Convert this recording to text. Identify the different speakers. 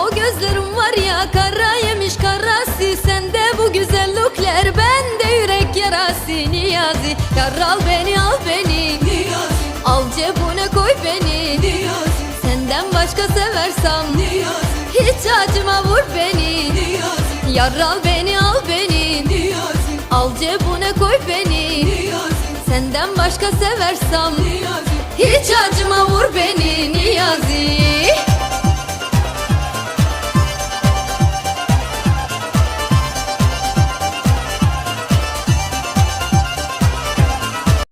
Speaker 1: o gözlerim var ya kara yemiş karası Sende bu güzellikler bende yürek yarası. Niyazi Yar al beni al beni. Niyazi. Al cebine koy beni. Niyazi. Senden başka seversem Niyazi. Hiç acıma vur beni. Niyazi. Yar al beni al beni. Niyazi. Al cebine koy beni. Niyazi. Senden başka seversem Niyazi. Hiç acıma vur beni.